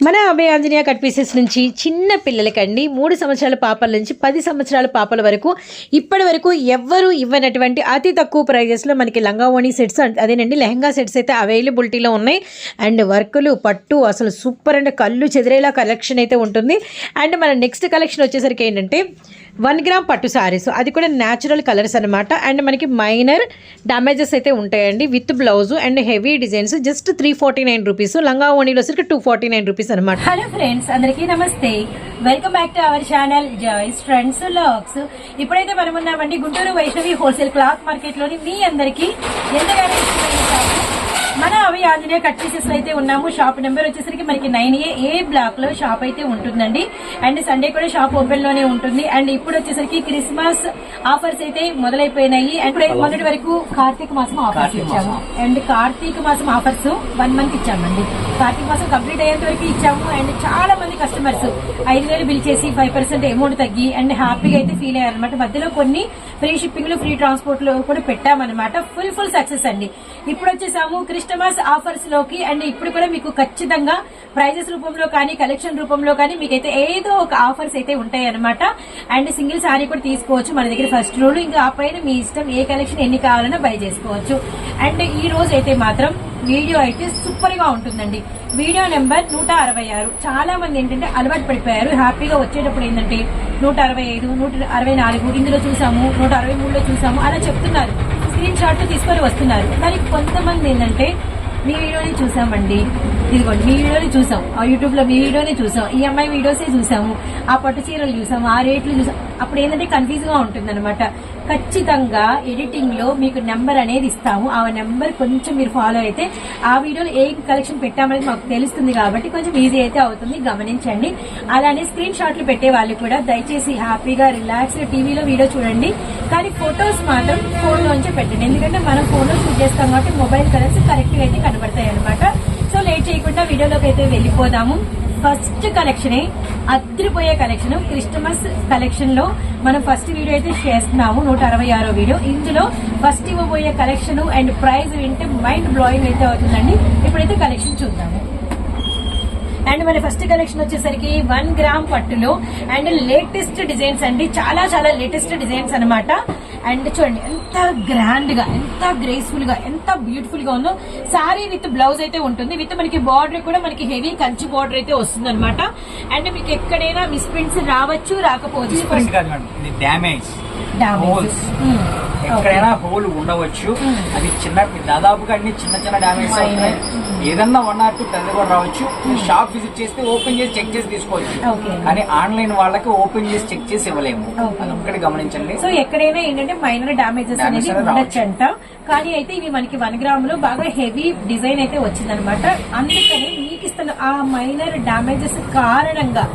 మన అభయ Anjaneya cut pieces నుంచి చిన్న పిల్లలకండి మూడు సంవత్సరాల పాపల నుంచి పది సంవత్సరాల పాపల వరకు ఇప్పటి వరకు ఎవ్వరూ ఇవ్వనటువంటి అతి తక్కువ ప్రైజెస్లో మనకి లంగావోణి సెట్స్ అదేనండి లెహంగా సెట్స్ అయితే అవైలబిలిటీలో ఉన్నాయి. అండ్ వర్కులు పట్టు అసలు సూపర్ అండ్ కళ్ళు చెదిరేలా కలెక్షన్ అయితే ఉంటుంది. అండ్ మన నెక్స్ట్ కలెక్షన్ వచ్చేసరికి ఏంటంటే వన్ గ్రామ్ పట్టు సారీస్ అది కూడా న్యాచురల్ కలర్స్ అనమాట అండ్ మనకి మైనర్ డ్యామేజెస్ అయితే ఉంటాయండి. With blouse and heavy designs just three forty nine rupees లంగా ఓణీలో సరికి టూ ఫార్టీ నైన్ రూపీస్ అనమాట హలో ఫ్రెండ్స్ అందరికీ నమస్తే. Welcome back to our channel Joy's friends vlogs ఇప్పుడైతే మనం ఉన్నామండి గుంటూరు వైష్ణవి హోల్సేల్ క్లాత్ మార్కెట్లోని మీ అందరికీ ఎంతగానో ఇష్టమైన మన అవి ఆంజనేయ కట్ పీసెస్ అయితే ఉన్నాము. షాప్ నెంబర్ వచ్చేసరికి మనకి నైన్ ఏ ఏ బ్లాక్లో షాప్ అయితే ఉంటుందండి. అండ్ సండే కూడా షాప్ ఓపెన్లోనే ఉంటుంది. అండ్ ఇప్పుడు వచ్చేసరికి క్రిస్మస్ ఆఫర్స్ అయితే మొదలైపోయినాయి. అండ్ మొన్నటి వరకు కార్తీక మాసం ఆఫర్స్ ఇచ్చాము. అండ్ కార్తీక మాసం ఆఫర్స్ వన్ మంత్ ఇచ్చామండి. కార్తీక మాసం కంప్లీట్ అయ్యేంత వరకు ఇచ్చాము. అండ్ చాలా మంది కస్టమర్స్ ఐదు వేలు బిల్ చేసి ఫైవ్ పర్సెంట్ అమౌంట్ తగ్గి అండ్ హ్యాపీగా అయితే ఫీల్ అయ్యారు అనమాట మధ్యలో కొన్ని ఫ్రీ షిప్పింగ్లో ఫ్రీ ట్రాన్స్పోర్ట్లో కూడా పెట్టామన్నమాట. ఫుల్ ఫుల్ సక్సెస్ అండి. ఇప్పుడు వచ్చేసాము క్రిస్టమస్ ఆఫర్స్లోకి అండ్ ఇప్పుడు కూడా మీకు ఖచ్చితంగా ప్రైజెస్ రూపంలో కానీ కలెక్షన్ రూపంలో కానీ మీకైతే ఏదో ఒక ఆఫర్స్ అయితే ఉంటాయి అనమాట అండ్ సింగిల్ సారీ కూడా తీసుకోవచ్చు మన దగ్గర ఫస్ట్ రూల్ ఇంకా ఆ పైన మీ ఇష్టం ఏ కలెక్షన్ ఎన్ని కావాలన్నా బై చేసుకోవచ్చు. అండ్ ఈ రోజు అయితే మాత్రం వీడియో అయితే సూపర్గా ఉంటుందండి. వీడియో నెంబర్ నూట అరవై ఆరు. చాలా మంది ఏంటంటే అలవాటు పడిపోయారు. హ్యాపీగా వచ్చేటప్పుడు ఏంటంటే నూట అరవై ఐదు నూట అరవై నాలుగు ఇందులో చూసాము నూట అరవై మూడులో చూసాము అలా చెప్తున్నారు. స్క్రీన్ షాట్ తీసుకొని వస్తున్నారు. కానీ కొంతమంది ఏంటంటే మీ వీడియోని చూసామండి. ఇదిగోండి మీ వీడియోని చూసాం. ఆ యూట్యూబ్లో మీ వీడియోని చూసాం. ఈ అమ్మాయి వీడియోసే చూసాము. ఆ పట్టు చీరలు చూసాము. ఆ రేట్లు చూసాం. అప్పుడు ఏంటంటే కన్ఫ్యూజ్గా ఉంటుంది ఖచ్చితంగా ఎడిటింగ్లో మీకు నెంబర్ అనేది ఇస్తాము. ఆ నెంబర్ కొంచెం మీరు ఫాలో అయితే ఆ వీడియోలో ఏ కలెక్షన్ పెట్టామనేది మాకు తెలుస్తుంది కాబట్టి కొంచెం ఈజీ అయితే అవుతుంది. గమనించండి. అలానే స్క్రీన్ షాట్లు పెట్టే వాళ్ళు కూడా దయచేసి హ్యాపీగా రిలాక్స్ టీవీలో వీడియో చూడండి. కానీ ఫొటోస్ మాత్రం ఫోన్ లోంచే పెట్టండి. ఎందుకంటే మనం ఫోన్లో షూట్ చేస్తాం కాబట్టి మొబైల్ కలర్స్ కరెక్ట్గా అయితే కనబడతాయి అనమాట సో లేట్ చేయకుండా వీడియోలోకి అయితే వెళ్ళిపోదాము. ఫస్ట్ కలెక్షన్ అద్దరిపోయే కలెక్షన్ క్రిస్టమస్ కలెక్షన్లో మనం ఫస్ట్ వీడియో అయితే చేస్తున్నాము నూట అరవై ఆరో వీడియో. ఇందులో ఫస్ట్ ఇవ్వబోయే కలెక్షన్ అండ్ ప్రైస్ వింటే మైండ్ బ్లోయింగ్ అయితే అవుతుందండి. ఇప్పుడైతే కలెక్షన్ చూద్దాము. అండ్ మన ఫస్ట్ కలెక్షన్ వచ్చేసరికి వన్ గ్రామ్ పట్టులో అండ్ లేటెస్ట్ డిజైన్స్ అండి. చాలా చాలా లేటెస్ట్ డిజైన్స్ అన్నమాట. అండ్ చూడండి ఎంత గ్రాండ్గా ఎంత గ్రేస్ఫుల్గా ఎంత బ్యూటిఫుల్గా ఉందో. సారీ విత్ బ్లౌజ్ అయితే ఉంటుంది. విత్ మనకి బార్డర్ కూడా మనకి హెవీ కంచి బార్డర్ అయితే వస్తుంది అనమాట అండ్ మీకు ఎక్కడైనా మిస్ప్రింట్స్ రావచ్చు రాకపోవచ్చు. Damage Holes. Hmm. ఎక్కడైనా హోల్ ఉండవచ్చు. అది చిన్న దాదాపుగా అన్ని చిన్న చిన్న డ్యామేజ్ Minor. ఏదన్నా వన్ ఆర్ టూ పెద్ద కూడా రావచ్చు. షాప్ విజిట్ చేస్తే ఓపెన్ చేసి చెక్ చేసి తీసుకోవచ్చు. కానీ ఆన్లైన్ వాళ్ళకి ఓపెన్ చేసి చెక్ చేసి ఇవ్వలేము. Okay. అదొక్కటి గమనించండి. సో ఎక్కడైనా ఏంటంటే మైనర్ డామేజెస్ అనేది అనేది ఉండొచ్చు అంట కానీ అయితే ఇవి మనకి వన్ గ్రామ్లో బాగా హెవీ డిజైన్ అయితే వచ్చిందనమాట. అందుకని మీకు ఇస్తున్న ఆ మైనర్ డామేజెస్ కారణంగా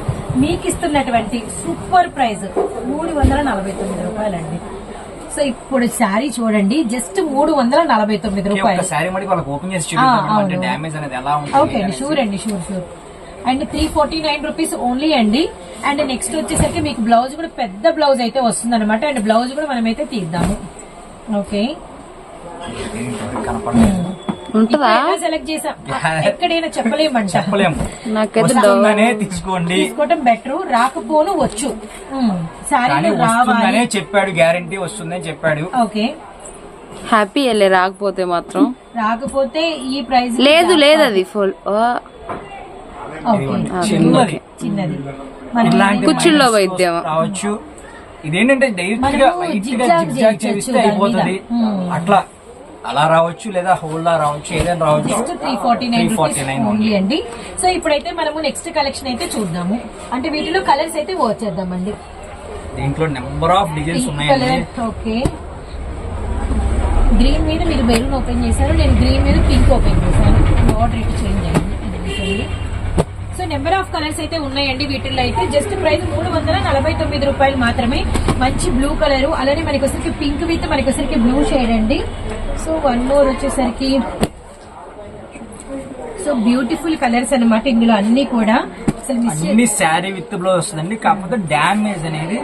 మీకు ఇస్తున్నటువంటి సూపర్ ప్రైస్ మూడు వందల నలభై తొమ్మిది రూపాయలండి. సో ఇప్పుడు శారీ చూడండి జస్ట్ మూడు వందల నలభై తొమ్మిది రూపాయలు. శారీ ఓపెన్ చేసి. డ్యామేజ్ అనేది ఎలా ఓకే అండి. షూర్ అండి sure sure and three forty nine rupees only అండి. అండ్ నెక్స్ట్ వచ్చేసరికి మీకు బ్లౌజ్ కూడా పెద్ద బ్లౌజ్ అయితే వస్తుంది అనమాట అండ్ బ్లౌజ్ కూడా మనమైతే తీద్దాము. ఓకే ఉంటదా? సెలెక్ట్ చేసాం ఎక్కడైనా చెప్పలేమంట. చెప్పలేము నాకైతే వస్తుందనే తీసుకోండి. తీసుకోవటం బెటర్ రాకపోను వచ్చు. ఉమ్, కానీ శారీలో వస్తుందనే రావాలి చెప్పాడు గ్యారంటీ వస్తుందని చెప్పాడు. ఓకే. హ్యాపీ వెళ్ళే రాకపోతే మాత్రం. రాకపోతే ఈ ప్రైస్ లేదు లేదు అది ఫుల్ చిన్నది. చిన్నది. మనం ఇలాంటి కుచ్చుల్లో మైనస్ వైద్యం. రావచ్చు. ఇదేంటంటే డైరెక్ట్గా చేస్తే అయిపోతుంది. అట్లా. అలా రావచ్చు లేదా హోల్ లా రావచ్చు ఏదైనా రావచ్చు. Just three forty nine 349 only అండి. సో ఇప్పుడైతే మనము నెక్స్ట్ కలెక్షన్ అయితే చూద్దాము. అంటే వీటిలో కలర్స్ అయితే వచ్చేద్దామండి దీంట్లో నెంబర్ ఆఫ్ డిజైన్స్ ఉన్నాయండి. కలర్ ఓకే గ్రీన్ మీద మీరు మెరూన్ ఓపెన్ చేశారు నేను గ్రీన్ మీద పింక్ ఓపెన్ చేశాను. ఆర్డర్ ఇటు చేంజ్ చూడండి. సో నెంబర్ ఆఫ్ కలర్స్ అయితే ఉన్నాయండి వీటిల్లో అయితే. జస్ట్ ప్రైస్ మూడు వందల నలభై తొమ్మిది రూపాయలు మాత్రమే. మంచి బ్లూ కలర్ అలానే మనకి వచ్చరికి పింక్ విత్ మనకి వచ్చరికి బ్లూ షేడ్ అండి. సో వన్ మోర్ వచ్చేసరికి సో బ్యూటిఫుల్ కలర్స్ అన్నమాట ఇందులో అన్ని కూడా. అసలు అన్ని శారీ విత్ బ్లౌజ్ వస్తుందండి. కాకపోతే డ్యామేజ్ అనేది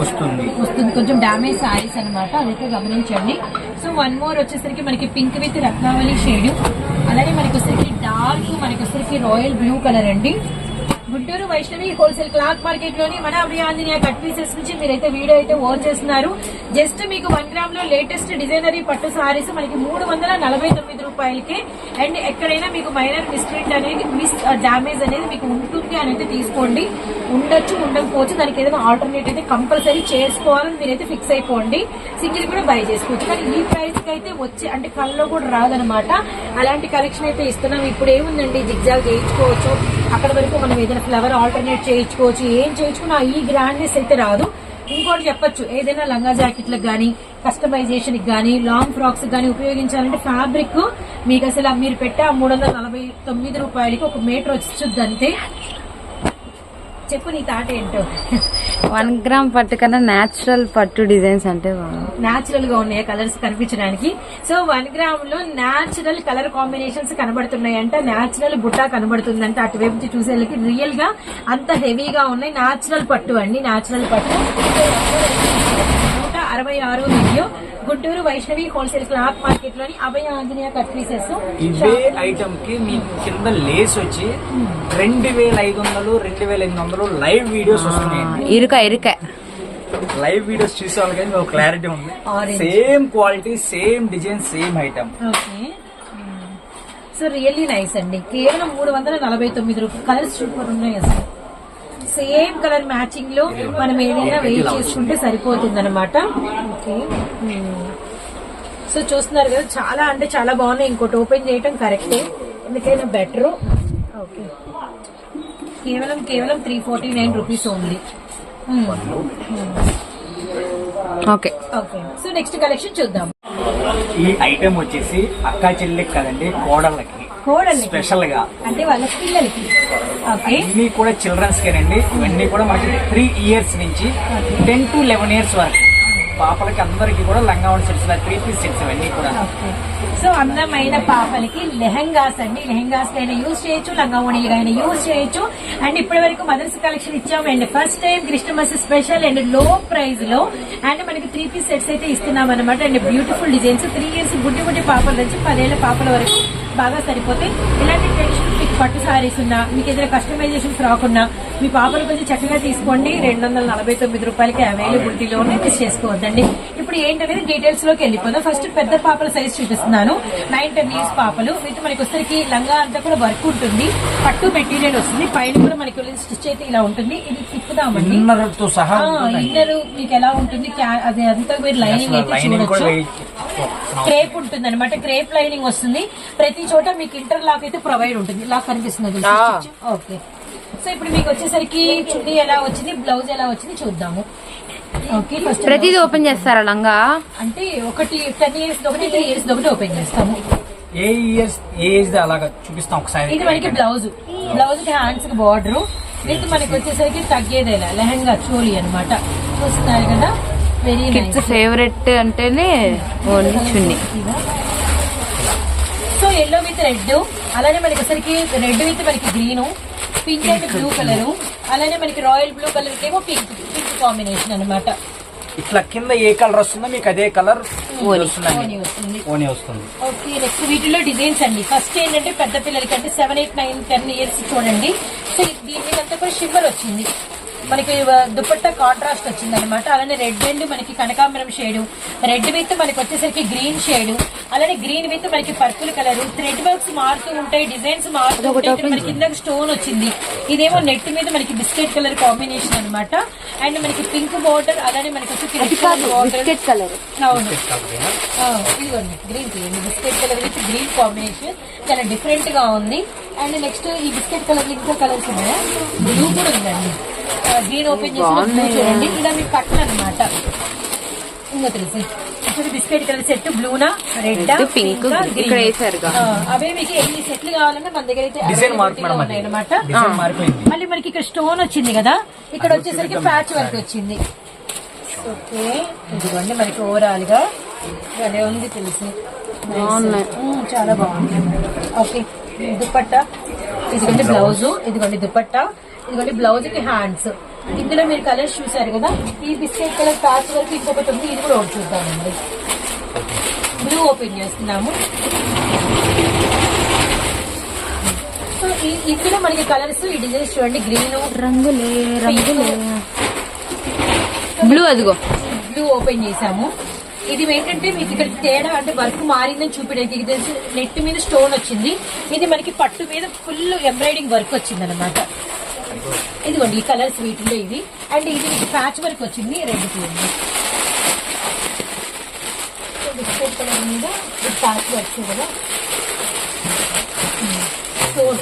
వస్తుంది. వస్తుంది. కొంచెం డామేజ్ సారీస్ అన్నమాట. అదైతే గమనించండి. సో వన్ మోర్ వచ్చేసరికి మనకి పింక్ విత్ రత్నావళి షేడ్ అలానే మనకి వచ్చేసరికి డార్క్ మనకి వచ్చేసరికి రాయల్ బ్లూ కలర్ అండి. గుంటూరు వైష్ణవి హోల్సేల్ క్లాత్ మార్కెట్లోని మన అభియాంజనేయ కట్ పీసెస్ నుంచి మీరైతే వీడియో అయితే ఓన్ చేస్తున్నారు. జస్ట్ మీకు వన్ గ్రామ్లో లేటెస్ట్ డిజైనరీ పట్టు సారీస్ మనకి మూడు వందల నలభై తొమ్మిది రూపాయలకి. అండ్ ఎక్కడైనా మీకు మైనర్ మిస్ప్రింట్ అనేది మిస్ డామేజ్ uh, అనేది మీకు ఉంటుంది అని అయితే తీసుకోండి. ఉండొచ్చు ఉండకపోవచ్చు దానికి ఏదైనా ఆల్టర్నేట్ అయితే కంపల్సరీ చేసుకోవాలని మీరైతే ఫిక్స్ అయిపోండి. సింగిల్ కూడా బై చేసుకోవచ్చు. కానీ ఈ ప్రైస్కి అయితే వచ్చి అంటే కళ్ళలో కూడా రాదనమాట అలాంటి కలెక్షన్ అయితే ఇస్తున్నాం. ఇప్పుడు ఏముందండి? జిగ్జాగ్ చేయించుకోవచ్చు. అక్కడ వరకు మనం ఏదైనా ఫ్లవర్ ఆల్టర్నేట్ చేయించుకోవచ్చు. ఏం చేయించుకున్నా ఈ గ్రాండ్నెస్ అయితే రాదు. ఇంకోటి చెప్పొచ్చు. ఏదైనా లంగా జాకెట్లకు కానీ కస్టమైజేషన్ కానీ లాంగ్ ఫ్రాక్స్ కానీ ఉపయోగించాలంటే ఫ్యాబ్రిక్ మీకు అసలు మీరు పెట్టే ఆ మూడు వందల నలభై తొమ్మిది రూపాయలకి ఒక మీటర్ వచ్చి అంతే చెప్పు నీ తాట ఏంటో. వన్ గ్రామ్ పట్టు కన్నా నేచురల్ పట్టు డిజైన్స్ అంటే. నాచురల్గా ఉన్నాయి కలర్స్ కనిపించడానికి? సో వన్ గ్రామ్లో నాచురల్ కలర్ కాంబినేషన్స్ కనబడుతున్నాయి అంటే నాచురల్ బుట్ట కనబడుతుందంటే. అటువైపు నుంచి చూసేళ్ళకి రియల్గా అంత హెవీగా ఉన్నాయి. నాచురల్ పట్టు అండి. నాచురల్ పట్టు. అరవై ఆరు video. Guntur Vaishnavi wholesale cloth మార్కెట్లోని Abhaya Anjaneya cut pieces. ఇవే ఐటమ్కి మీకు కింద లేస్ వచ్చి రెండు వేల ఐదు వందలు రెండు వేల ఎనిమిది వందలు లైవ్ వీడియోస్ వస్తున్నాయండి ఇరుక ఇరుక. లైవ్ వీడియోస్ చూసే వాళ్ళకి మీకు క్లారిటీ ఉంది. Same quality same design same item okay. So really nice అండి. కేవలం మూడు వందల నలభై తొమ్మిది రూపాయలు కలర్స్ సూపర్ ఉన్నాయి అసలు. సేమ్ కలర్ మ్యాచింగ్లో మనం ఏదైనా వెయిట్ చేసుకుంటే సరిపోతుంది అనమాట ఓకే సో చూస్తున్నారు కదా చాలా అంటే చాలా బాగున్నాయి. ఇంకోటి ఓపెన్ చేయటం కరెక్టే ఎందుకైనా బెటర్ ఓకే కేవలం కేవలం three forty nine rupees only okay okay so next collection చూద్దాం. ఈ ఐటమ్ వచ్చేసి అక్కా చెల్లెకి కదండి కోడళ్ళకి. కోడళ్ళకి. స్పెషల్గా అంటే వాళ్ళ పిల్లలకి. ఓకే. ఇవి కూడా చిల్డ్రన్స్ కేనండి ఇవన్నీ కూడా మనకి త్రీ ఇయర్స్ నుంచి టెన్ టు లెవెన్ ఇయర్స్ వరకు. పాపలకి అందరికి కూడా లంగావణి సెట్స్ త్రీ పీస్ సెట్స్ ఇవన్నీ కూడా. సో అందమైన పాపలకి లెహంగాస్ అండి. లెహంగాస్ అయినా యూజ్ చేయొచ్చు లంగావణిలుగా అయినా యూజ్ చేయొచ్చు. అండ్ ఇప్పటి వరకు మదర్స్ కలెక్షన్ ఇచ్చాము and first time Christmas special అండ్లో ప్రైస్లో అండ్ మనకి త్రీ పీస్ సెట్స్ అయితే ఇస్తున్నాం అనమాట and beautiful designs. Three years బుడ్డి బుడ్డి పాపల నుంచి పదేళ్ళ పాపల వరకు బాగా సరిపోతాయి ఇలాంటి ట్రెడిషనల్ మీకు పట్టు సారీస్ ఉన్నా మీకు ఏదైనా కస్టమైజేషన్స్ రాకుండా మీ పాపలు కొంచెం చక్కగా తీసుకోండి. రెండు వందల నలభై తొమ్మిది రూపాయలకి అవైలబిలిటీలోనే మిస్ చేసుకోవద్దండి. ఇప్పుడు ఏంటనేది డీటెయిల్స్లోకి వెళ్ళిపోదాం. ఫస్ట్ పెద్ద పాపల సైజ్ చూపిస్తున్నాను. నైన్ టెన్ ఇయర్స్ పాపలు. వీటి మనకి వచ్చరికి లంగా అంతా కూడా వర్క్ ఉంటుంది. పట్టు మెటీరియల్ వస్తుంది. పైన కూడా మనకి స్టిచ్ అయితే ఇలా ఉంటుంది. ఇది తిప్పుదామండి ఇన్నర్తో సహా ఇన్నర్ మీకు ఎలా ఉంటుంది? అది అంతా మీరు లైనింగ్ అయితే చూడొచ్చు. క్రేప్ ఉంటుంది అనమాట క్రేప్ లైనింగ్ వస్తుంది. ప్రతి చోట మీకు ఇంటర్ లాక్ అయితే ప్రొవైడ్ ఉంటుంది. లాక్ కనిపిస్తుంది. ఓకే. సో ఇప్పుడు మీకు వచ్చేసరికి చున్నీ ఎలా వచ్చింది? బ్లౌజ్ ఎలా వచ్చింది చూద్దాము. ఓకే ఫస్ట్ ప్రతిదీ ఓపెన్ చేస్తారా లంగా? అంటే ఒకటి టెన్ ఇయర్స్ ఒకటి త్రీ ఇయర్స్ ఒకటి ఓపెన్ చేస్తాము. ఏ ఇయర్స్ ఏ ఏజ్ అలాగా చూపిస్తాం ఒకసారి. ఇది మనకి బ్లౌజ్. బ్లౌజ్కి హ్యాండ్స్కి బార్డర్ విత్ మనకి వచ్చేసరికి తగ్గేదేలా. లెహంగా చోలి అన్నమాట. చూస్తున్నారు కదా? వెరీ కిడ్స్ ఫేవరెట్ అంటేనే only chunni. So yellow with red అలానే మనకి వచ్చరికి రెడ్ విత్ మనకి green pink and blue colour అలానే మనకి రాయల్ బ్లూ కలర్ ఏమో పింక్ పింక్ కాంబినేషన్ అన్నమాట. ఇట్లా కింద ఏ కలర్ వస్తుందో మీకు అదే కలర్ ఓని వస్తుందండి వస్తుంది ఓని వస్తుంది. ఓకే నెక్స్ట్ వీటిలో డిజైన్స్ అండి. ఫస్ట్ ఏంటంటే పెద్ద పిల్లలకి అంటే seven eight nine ten years చూడండి. సో దీని మీద కూడా షిమ్మర్ వచ్చింది. మనకి దుపట్టా కాంట్రాస్ట్ వచ్చింది అనమాట అలానే రెడ్ అండ్ మనకి కనకాంబరం షేడ్ రెడ్ విత్ మనకి వచ్చేసరికి గ్రీన్ షేడ్ అలానే గ్రీన్ విత్ మనకి పర్పుల్ కలర్ థ్రెడ్ వర్క్స్ మారుతూ ఉంటాయి డిజైన్స్ మారుతూ ఉంటాయి. మనకి కింద స్టోన్ వచ్చింది. ఇదేమో నెట్ మీద మనకి బిస్కెట్ కలర్ కాంబినేషన్ అన్నమాట. అండ్ మనకి పింక్ బార్డర్ అలానే మనకి వచ్చి బార్డర్ కలర్ అవును. ఆ, ఇదిగోండి గ్రీన్ తీయండి biscuit colour with green combination చాలా డిఫరెంట్గా ఉంది. అండ్ నెక్స్ట్ ఈ బిస్కెట్ కలర్ ఇంకా కలర్స్ ఉన్నాయా? బ్లూ కూడా ఉందండి. గ్రీన్ ఓపెన్ బ్లూ చూడండి. ఇలా మీకు కట్టన్ అనమాట ఇంకా తెలిసి. ఇప్పుడు బిస్కెట్ కలర్ సెట్ బ్లూనా రెడ్ pink, ఇక్కడ. అవే మీకు ఎన్ని సెట్లు కావాలన్నా మన దగ్గర అయితే డిజైన్ మార్పు availability లో మేడం ఉన్నాయి అది. అనమాట డిజైన్ మారిపోయింది మళ్ళీ మనకి ఇక్కడ స్టోన్ వచ్చింది కదా. ఇక్కడ వచ్చేసరికి ప్యాచ్ వర్క్ వచ్చింది. ఓకే. ఇదిగోండి మనకి ఓవరాల్గా అదే ఉంది తెలిసి. చాలా బాగుంది ఓకే దుపట్టా ఇదిగోండి బ్లౌజ్. ఇదిగోండి దుపట్టా ఇదిగోండి బ్లౌజ్కి హ్యాండ్స్. ఇందులో మీరు కలర్స్ చూసారు కదా ఈ బిస్కెట్ కలర్ ప్యాచ్ వరకు ఇంకొకటి ఉంది ఇది కూడా ఒకటి చూద్దామండి. బ్లూ ఓపెన్ చేస్తున్నాము. సో ఇందులో మనకి కలర్స్ ఈ డిజైన్స్ చూడండి గ్రీన్ రంగులే రంగులే. బ్లూ అదిగో. బ్లూ ఓపెన్ చేసాము ఇది ఏంటంటే మీకు ఇక్కడ తేడా అంటే వర్క్ మారిందని చూపించడానికి ఇది తెలిసి నెట్ మీద స్టోన్ వచ్చింది. ఇది మనకి పట్టు మీద ఫుల్ ఎంబ్రాయిడింగ్ వర్క్ వచ్చింది అనమాట ఇదిగోండి ఈ కలర్స్ వీటిలో ఇవి అండ్ ఇది ప్యాచ్ వర్క్ వచ్చింది రెడ్ చూడండి బిస్కెట్ కలర్ మీద ప్యాచ్ వర్క్ కదా. స్టోన్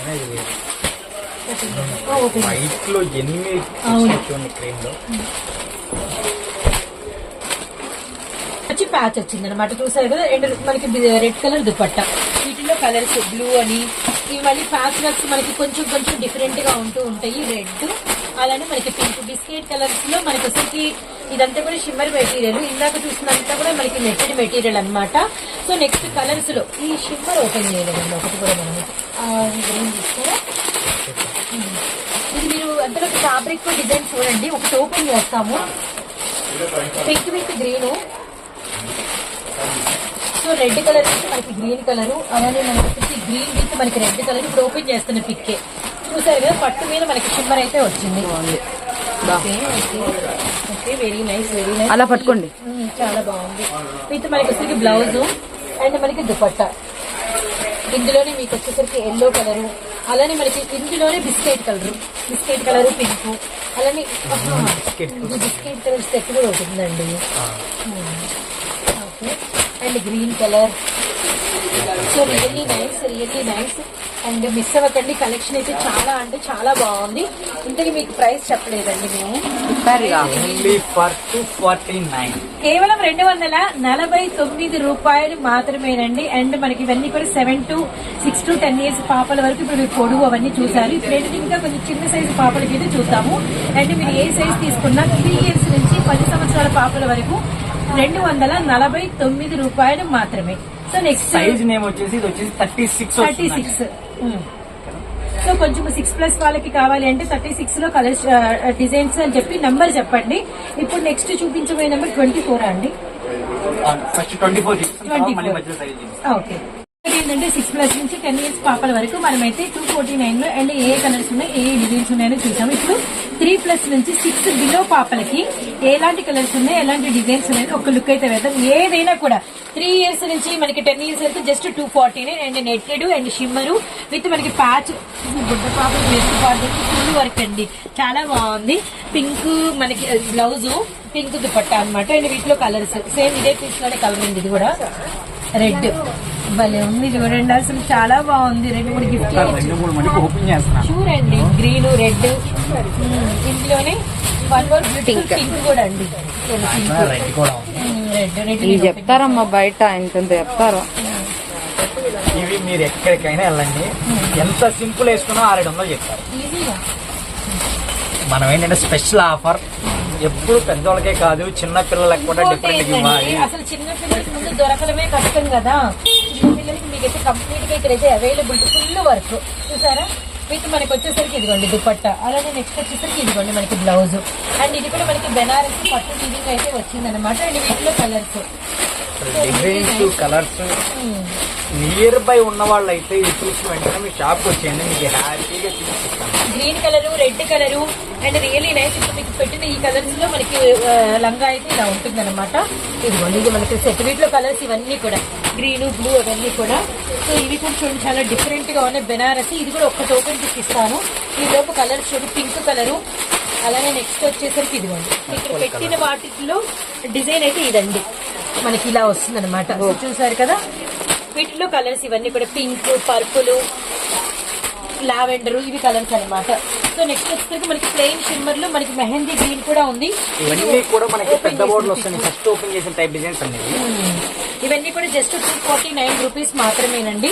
ఓపెన్ వైట్లో ఎన్ని అవును. చూడండి క్రీమ్లో వచ్చి ప్యాచ్ వచ్చింది అనమాట చూసారు కదా అండ్ మనకి రెడ్ కలర్ దుపట్ట. వీటిలో కలర్స్ బ్లూ అని ఇవి మళ్ళీ ప్యాచ్ వర్క్స్ మనకి కొంచెం కొంచెం డిఫరెంట్గా ఉంటూ ఉంటాయి. రెడ్ అలానే మనకి పింక్ బిస్కెట్ కలర్స్లో మనకి వచ్చేసి ఇదంతా కూడా షిమ్మర్ మెటీరియల్ ఇందాక చూసినంతా కూడా మనకి నెట్టెడ్ మెటీరియల్ అనమాట సో నెక్స్ట్ కలర్స్లో ఈ షిమ్మర్ ఓపెన్ చేయలేదండి ఒకటి కూడా మనం. గ్రీన్ తీసుకోరా ఇది మీరు అందులో ఫ్యాబ్రిక్ డిజైన్ చూడండి. ఒకటి ఓపెన్ చేస్తాము. Pink with green so red colour వచ్చి మనకి గ్రీన్ కలర్ అలానే మనకి వచ్చేసి గ్రీన్ విత్ మనకి రెడ్ కలర్ ఇప్పుడు ఓపెన్ చేస్తున్న పిక్కే చూసారు కదా పట్టు మీద మనకి షిమ్మర్ అయితే వచ్చింది. వెరీ నైస్ వెరీ నైస్ అలా పట్టుకోండి. చాలా బాగుంది. విత్ మనకి వచ్చేసరికి బ్లౌజ్ అండ్ మనకి దుపట్టా. ఇందులోనే మీకు వచ్చేసరికి ఎల్లో కలర్ అలానే మనకి ఇందులోనే biscuit colour biscuit colour pink అలానే బిస్కెట్ కలర్ సెట్ కూడా ఉంటుందండి okay and green colour so really nice really nice and miss అవ్వకండి కలెక్షన్ అయితే చాలా అంటే చాలా బాగుంది. ఇంతకీ మీకు ప్రైస్ చెప్పలేదండి మేము. కేవలం రెండు వందల నలభై తొమ్మిది రూపాయలు మాత్రమేనండి. అండ్ మనకి ఇవన్నీ కూడా seven to six to ten years పాపల వరకు ఇప్పుడు మీరు పొడుగు అవన్నీ చూసారు ఇప్పుడు ఏంటంటే ఇంకా కొంచెం చిన్న సైజు పాపలకి అయితే చూద్దాము. అండ్ మీరు ఏ సైజ్ తీసుకున్నా త్రీ ఇయర్స్ నుంచి పది సంవత్సరాల పాపల వరకు రెండు వందల నలభై తొమ్మిది రూపాయలు మాత్రమే. సో నెక్స్ట్ సైజ్ నేమ్ వచ్చేసి ఇది వచ్చేసి thirty six thirty six so కొంచెం సిక్స్ ప్లస్ వాళ్ళకి కావాలి అంటే థర్టీ సిక్స్లో కలర్స్ డిజైన్స్ అని చెప్పి నంబర్ చెప్పండి. ఇప్పుడు నెక్స్ట్ చూపించబోయే నెంబర్ ట్వంటీ ఫోర్ అండి? ఫస్ట్ ట్వంటీ ఫోర్ తీసుకుంటాం 24. మళ్ళీ మధ్యలో సైజ్ ఓకే ఏంటంటే సిక్స్ ప్లస్ నుంచి టెన్ ఇయర్స్ పాపల వరకు మనమైతే టూ ఫోర్టీ నైన్లో అండ్ ఏ కలర్స్ ఉన్నాయి ఏ డిజైన్స్ ఉన్నాయని చూసాము ఇప్పుడు త్రీ ప్లస్ నుంచి సిక్స్ బిలో పాపలకి ఎలాంటి కలర్స్ ఉన్నాయి ఎలాంటి డిజైన్స్ ఉన్నాయి ఒక లుక్ అయితే వేద్దాం. ఏదైనా కూడా త్రీ ఇయర్స్ నుంచి మనకి టెన్ ఇయర్స్ అయితే just two forty nine and netted and shimmer with మనకి ప్యాచ్. గుడ్డ పాప నెట్ ఫుల్ వర్క్ అండి. చాలా బాగుంది. పింక్ మనకి బ్లౌజు పింక్ దుపట్టా అన్నమాట. అండ్ వీటిలో కలర్స్ సేమ్ ఇదే పీస్లోనే కలర్ ఉంది ఇది కూడా. రెడ్. భలే ఉంది చూడండి అసలు చాలా బాగుంది. రెండు మూడు గిఫ్ట్ చూడండి గ్రీన్ రెడ్ ఇందులోనే వన్ మోర్ పింక్ పింక్ కూడా అండి. రెడ్ కూడా ఉంది. రెడ్ రెడ్ ఇవి చెప్తారమ్మా బయట ఇంత చెప్తారు. ఇవి మీరు ఎక్కడికైనా వెళ్ళండి. ఎంత సింపుల్ వేసుకున్నా ఆరేడు వందలు చెప్తారు. మనం ఏంటంటే స్పెషల్ ఆఫర్ ఎప్పుడు పెద్దవాళ్ళకే కాదు చిన్న పిల్లలకు కూడా డిఫరెంట్ ఇవ్వాలి అసలు చిన్న పిల్లలకి ముందు దొరకడమే కష్టం కదా. చిన్న పిల్లలకి మీకైతే కంప్లీట్గా ఇక్కడైతే అవైలబుల్ ఫుల్ వర్క్ చూసారా? విత్ మనకి వచ్చేసరికి ఇదిగోండి దుపట్టా. అలానే నెక్స్ట్ వచ్చేసరికి ఇదిగోండి మనకి బ్లౌజ్ అండ్ ఇది కూడా మనకి బెనారస్ పట్టు ఫీలింగ్ అయితే వచ్చిందనమాట అండ్ వీటిలో colours designs colours near by ఉన్న వాళ్ళు అయితే ఇది చూసి వెంటనే మీ షాప్కి వచ్చేయండి. మీకు హ్యాపీగా చూపిస్తాను. Green colour red colour and really nice ఇప్పుడు మీకు పెట్టిన ఈ కలర్స్లో మనకి లంగా అయితే ఇలా ఉంటుంది అనమాట ఇదిగోండి ఇది మనకి సెట్ వీటిలో కలర్స్ ఇవన్నీ కూడా. గ్రీన్ బ్లూ అవన్నీ కూడా. సో ఇవి కూడా చూడండి చాలా డిఫరెంట్గా ఉన్నాయి. బెనారసి ఇది కూడా ఒక్కటి ఓపెన్ చేసి ఇస్తాను. ఈ లోపు కలర్ చూడండి పింక్ కలరు అలానే నెక్స్ట్ వచ్చేసరికి ఇదిగోండి. ఇక్కడ పెట్టిన వాటిలో డిజైన్ అయితే ఇదండి. మనకి ఇలా వస్తుంది అనమాట చూసారు కదా? వీటిలో కలర్స్ ఇవన్నీ కూడా పింక్ పర్పుల్ లావెండర్ ఇవి కలర్స్ అన్నమాట. సో నెక్స్ట్ వచ్చేసరికి మనకి ప్లెయిన్ షిమ్మర్లో మనకి మెహందీ గ్రీన్ కూడా ఉంది. ఇవన్నీ కూడా మనకి పెద్ద బోర్డులు. వస్తాయి ఫస్ట్ ఓపెన్ చేసిన టైప్ డిజైన్స్ అనేది. ఇవన్నీ కూడా just two forty nine rupees మాత్రమేనండి.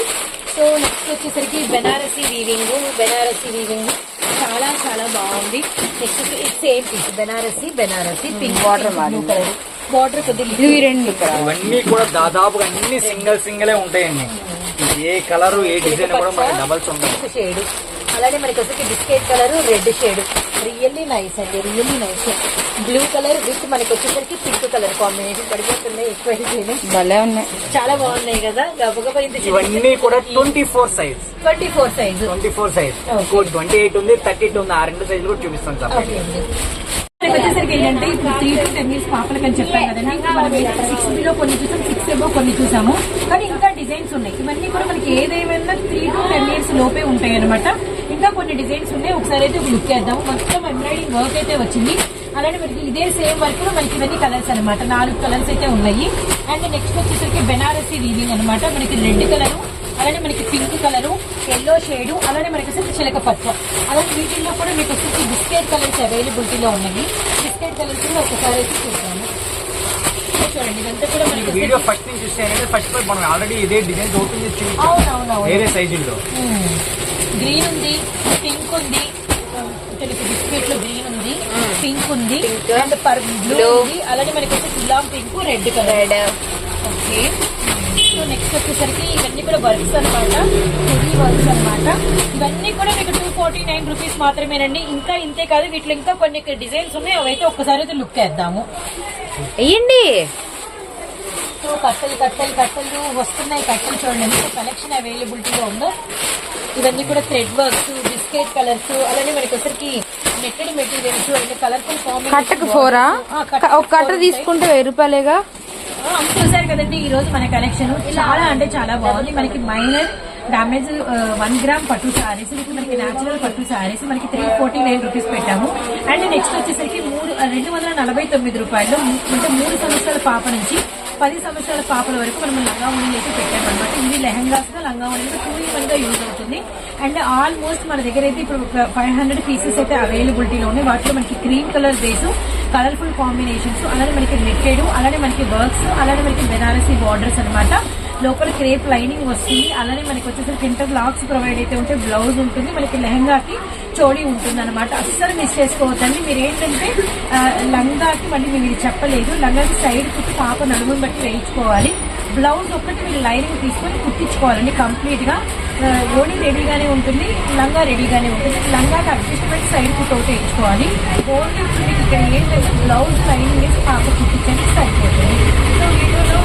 సో నెక్స్ట్ వచ్చేసరికి బెనారసీ వీవింగ్ బెనారసీ వీవింగ్ చాలా చాలా బాగుంది. Next same piece Banarasi Banarasi pink water colour border కొద్దిగా రెండు. ఇవన్నీ కూడా దాదాపుగా అన్ని సింగిల్ సింగిలే ఉంటాయండి. ఇది ఏ కలర్ ఏ డిజైన్ కూడా మనకి డబల్స్ ఉంటాయి షేడ్ అలానే మనకి వచ్చేసి biscuit colour red shade. Really nice అండి really nice. Blue colour with మనకి వచ్చేసరికి పింక్ కలర్ కాంబినేషన్ పడిపోతున్నాయి ఎక్కువ భలే ఉన్నాయి. చాలా బాగున్నాయి కదా గబగబా ఇవన్నీ కూడా twenty four size twenty four size twenty four size twenty eight ఉంది థర్టీ టూ ఉంది ఆ రెండు సైజులు కూడా చూపిస్తాను సార్. వచ్చేసరికి ఏంటంటే ఇప్పుడు త్రీ టు టెన్ ఇయర్స్ పాపలకి అని చెప్పాను కదండి ఇంకా మనం సిక్స్ బిలో కొన్ని చూసాం సిక్స్ ఏమో కొన్ని చూసాము. కానీ ఇంకా డిజైన్స్ ఉన్నాయి. ఇవన్నీ కూడా మనకి ఏదేమైనా త్రీ టు టెన్ ఇయర్స్ లోపే ఉంటాయి అనమాట ఇంకా కొన్ని డిజైన్స్ ఉన్నాయి. ఒకసారి అయితే లుక్ వేద్దాం మొత్తం ఎంబ్రాయిడింగ్ వర్క్ అయితే వచ్చింది. అలానే మనకి ఇదే సేమ్ వర్క్లో మనకి ఇవన్నీ కలర్స్ అనమాట నాలుగు కలర్స్ అయితే ఉన్నాయి. అండ్ నెక్స్ట్ వచ్చేసరికి బెనారసీ వీవింగ్ అనమాట మనకి రెడ్ కలర్ అలానే మనకి పింక్ కలర్ ఎల్లో షేడ్ అలానే మనకి వచ్చేసి చిలక పచ్చ అలానే వీటిల్లో కూడా మీకు వచ్చేసి బిస్కెట్ కలర్స్ అవైలబిలిటీలో ఉన్నాయి. బిస్కెట్ కలర్స్ కూడా ఒకసారి అయితే చూద్దాము. చూడండి ఇదంతా కూడా మనకి వీడియో ఫస్ట్ నుంచి చూస్తే ఫస్ట్ మనం ఆల్రెడీ ఇదే డిజైన్ ఓపెన్ చేసి వేరే సైజుల్లో గ్రీన్ ఉంది పింక్ ఉంది. తెలుగు బిస్కెట్లో గ్రీన్ ఉంది పింక్ ఉంది అండ్ బ్లూ ఉంది. అలానే మనకి వచ్చేసి Ghulam pink red colour okay so next వచ్చేసరికి ఇవన్నీ కూడా వర్క్స్ అనమాట హెవీ వర్క్స్ అనమాట ఇవన్నీ కూడా మీకు టూ ఫార్టీ నైన్ రూపీస్ మాత్రమేనండి. ఇంకా ఇంతే కాదు వీటిలో ఇంకా కొన్ని డిజైన్స్ ఉన్నాయి. అవైతే ఒక్కసారి అయితే లుక్ వేద్దాము వేయండి సో కట్టలు కట్టలు కట్టలు వస్తున్నాయి. కట్టలు చూడండి ఎంత కలెక్షన్ అవైలబిలిటీలో ఉందో. ఇవన్నీ కూడా థ్రెడ్ వర్క్స్ బిస్కెట్ కలర్స్ అలానే మనకి వచ్చరికి నెట్టెడ్ మెటీరియల్స్ అంటే కలర్ఫుల్ కట్టకు ఫోరా ఒక కట్ట తీసుకుంటే వెయ్యి రూపాయలేగా? చూసారు కదండి ఈ రోజు మన కలెక్షన్ చాలా అంటే చాలా బాగుంది. మనకి మైనర్ డామేజ్ వన్ గ్రామ్ పట్టు సారీస్ ఇది మనకి నేచురల్ పట్టు సారీస్ మనకి త్రీ ఫోర్టీ నైన్ రూపీస్ పెట్టాము. అండ్ నెక్స్ట్ వచ్చేసరికి మూడు రెండు వందల నలభై తొమ్మిది రూపాయలు అంటే మూడు సంవత్సరాల పాప నుంచి పది సంవత్సరాల పాపల వరకు మనం లంగా ఉండీలు అయితే పెట్టామన్నమాట ఇవి లెహంగాస్గా లంగా ఉండీలు టూ ఇన్గా యూజ్ అవుతుంది. అండ్ ఆల్మోస్ట్ మన దగ్గర అయితే ఇప్పుడు ఫైవ్ హండ్రెడ్ పీసెస్ అయితే అవైలబిలిటీలో ఉన్నాయి వాటిలో మనకి cream colour base colourful combinations అలానే మనకి నెట్టెడ్ అలానే మనకి వర్క్స్ అలానే మనకి బెనారసీ బార్డర్స్ అన్నమాట. లోపల క్రేప్ లైనింగ్ వస్తుంది. అలానే మనకి వచ్చేసరికి ఇంటర్ బ్లాక్స్ ప్రొవైడ్ అయితే ఉంటే బ్లౌజ్ ఉంటుంది. మనకి లెహంగాకి చోడీ ఉంటుంది అనమాట అస్సలు మిస్ చేసుకోవద్దండి. మీరు ఏంటంటే లంగాకి మళ్ళీ మీరు చెప్పలేదు. లంగాకి సైడ్ కుట్టి పాప నడుముని బట్టి వేయించుకోవాలి. బ్లౌజ్ ఒక్కటి మీరు లైనింగ్ తీసుకొని కుట్టించుకోవాలండి కంప్లీట్గా. ఓణి రెడీగానే ఉంటుంది లంగా రెడీగానే ఉంటుంది. లంగాకి అడ్జస్ట్మెంట్ సైడ్ కుట్ ఒకటి వేయించుకోవాలి. ఓన్లీ మీకు ఇక్కడ ఏంటంటే బ్లౌజ్ లైనింగ్ వేసి పాప కుట్టించండి సరిపోతుంది. సో వీడియోలో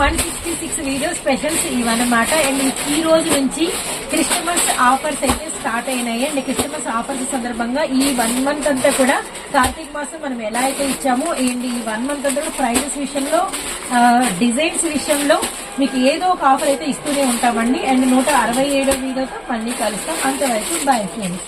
one sixty six video specials ఇవన్నమాట అండ్ ఈ రోజు నుంచి క్రిస్టమస్ ఆఫర్స్ అయితే స్టార్ట్ అయినాయి. అండ్ క్రిస్టమస్ ఆఫర్స్ సందర్భంగా ఈ వన్ మంత్ అంతా కూడా కార్తీక మాసం మనం ఎలా అయితే ఇచ్చామో అండ్ ఈ వన్ మంత్ అంతా ప్రైజెస్ విషయంలో డిజైన్స్ విషయంలో మీకు ఏదో ఒక ఆఫర్ అయితే ఇస్తూనే ఉంటామండి. అండ్ నూట అరవై ఏడో వీడియోతో మళ్ళీ కలుస్తాం. అంతవరకు బాయ్ ఫ్రెండ్స్